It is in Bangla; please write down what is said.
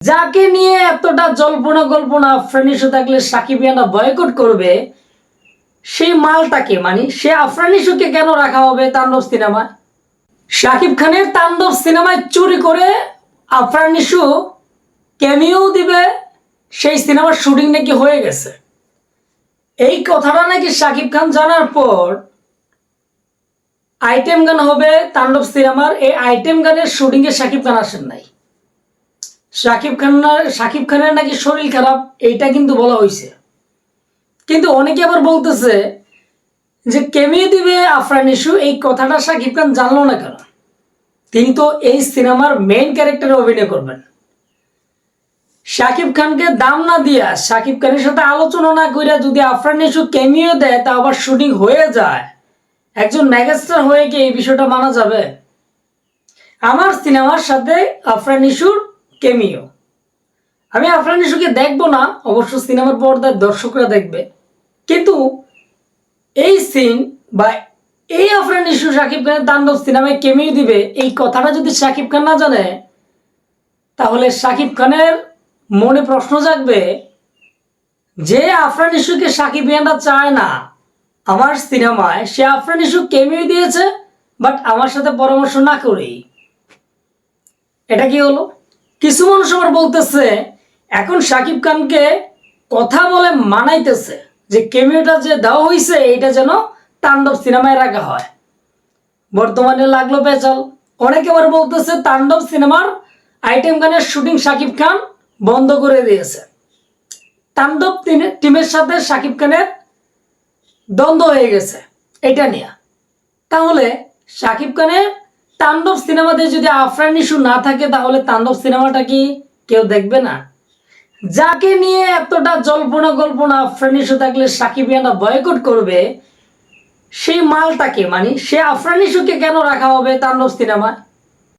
যাকে নিয়ে এতটা জল্পনা কল্পনা আফরান থাকলে সাকিবিয়ানা বয়কট করবে, সেই মালটাকে মানে সে আফরান কেন রাখা হবে তাণ্ডব সিনেমায়? শাকিব খানের তাণ্ডব সিনেমায় চুরি করে আফরান ইস্যু ক্যামিও দিবে, সেই সিনেমার শুটিং নাকি হয়ে গেছে। এই কথাটা নাকি শাকিব খান জানার পর আইটেম গান হবে তাণ্ডব সিনেমার, এই আইটেম গানের শুটিংয়ে শাকিব খান আসেন নাই। শাকিব খানের শাকিব খানের নাকি শরীর খারাপ, এইটা কিন্তু বলা হয়েছে কিন্তু অনেকে আবার বলতেছে যে কেমিয়ে দিবে আফরান ইস্যু এই কথাটা শাকিব খান জানলো না কেন? তিনি তো এই সিনেমার মেইন ক্যারেক্টারে অভিনয় করবেন। শাকিব খানকে দাম না দিয়া শাকিব খানের সাথে আলোচনা না কইরা যদি আফরান ইস্যু কেমিও দেয়, তা আবার শুটিং হয়ে যায়। একজন মেগাস্টার হয়ে কি এই বিষয়টা মানা যাবে? আমার সিনেমার সাথে আফরান ইস্যুর কেমিও। আমি আফরান ইস্যুকে দেখব না, অবশ্য সিনেমার পর্দায় দর্শকরা দেখবে। কিন্তু এই সিন বা এই আফরান ইস্যু শাকিব খানের তাণ্ডব সিনেমায় কেমিও দিবে, এই কথাটা যদি শাকিব খান না জানে, তাহলে শাকিব খানের মনে প্রশ্ন জাগবে, যে আফরান ইস্যুকে সাকিব ইয়ানরা চায় না, আমার সিনেমায় সে আফরান ইস্যু কেমিও দিয়েছে বাট আমার সাথে পরামর্শ না করেই। এটা কি হলো? কিছু মানুষ আবার বলতেছে, এখন সাকিব খানকে কথা বলে মানাইতেছে যে কেমিওটা যে দেওয়া হয়েছে এইটা যেন তাণ্ডব সিনেমায় রাখা হয়। বর্তমানে লাগল পেঁচাল অনেকে আবার বলতেছে, তাণ্ডব সিনেমার আইটেম গানের শুটিং সাকিব খান বন্ধ করে দিয়েছে। তাণ্ডব টিমের সাথে সাকিব খানের দ্বন্দ্ব হয়ে গেছে, এটা নিয়ে। তাহলে সাকিব খানের তাণ্ডব সিনেমাতে যদি আফরান ইস্যু না থাকে, তাহলে তাণ্ডব সিনেমাটা কি কেউ দেখবে না? যাকে নিয়ে এতটা জল্পনা কল্পনা আফরান ইস্যু থাকলে সাকিবিয়ানা বয়কট করবে, সেই মালটাকে মানে সে আফরান ইস্যুকে কেন রাখা হবে তাণ্ডব সিনেমায়?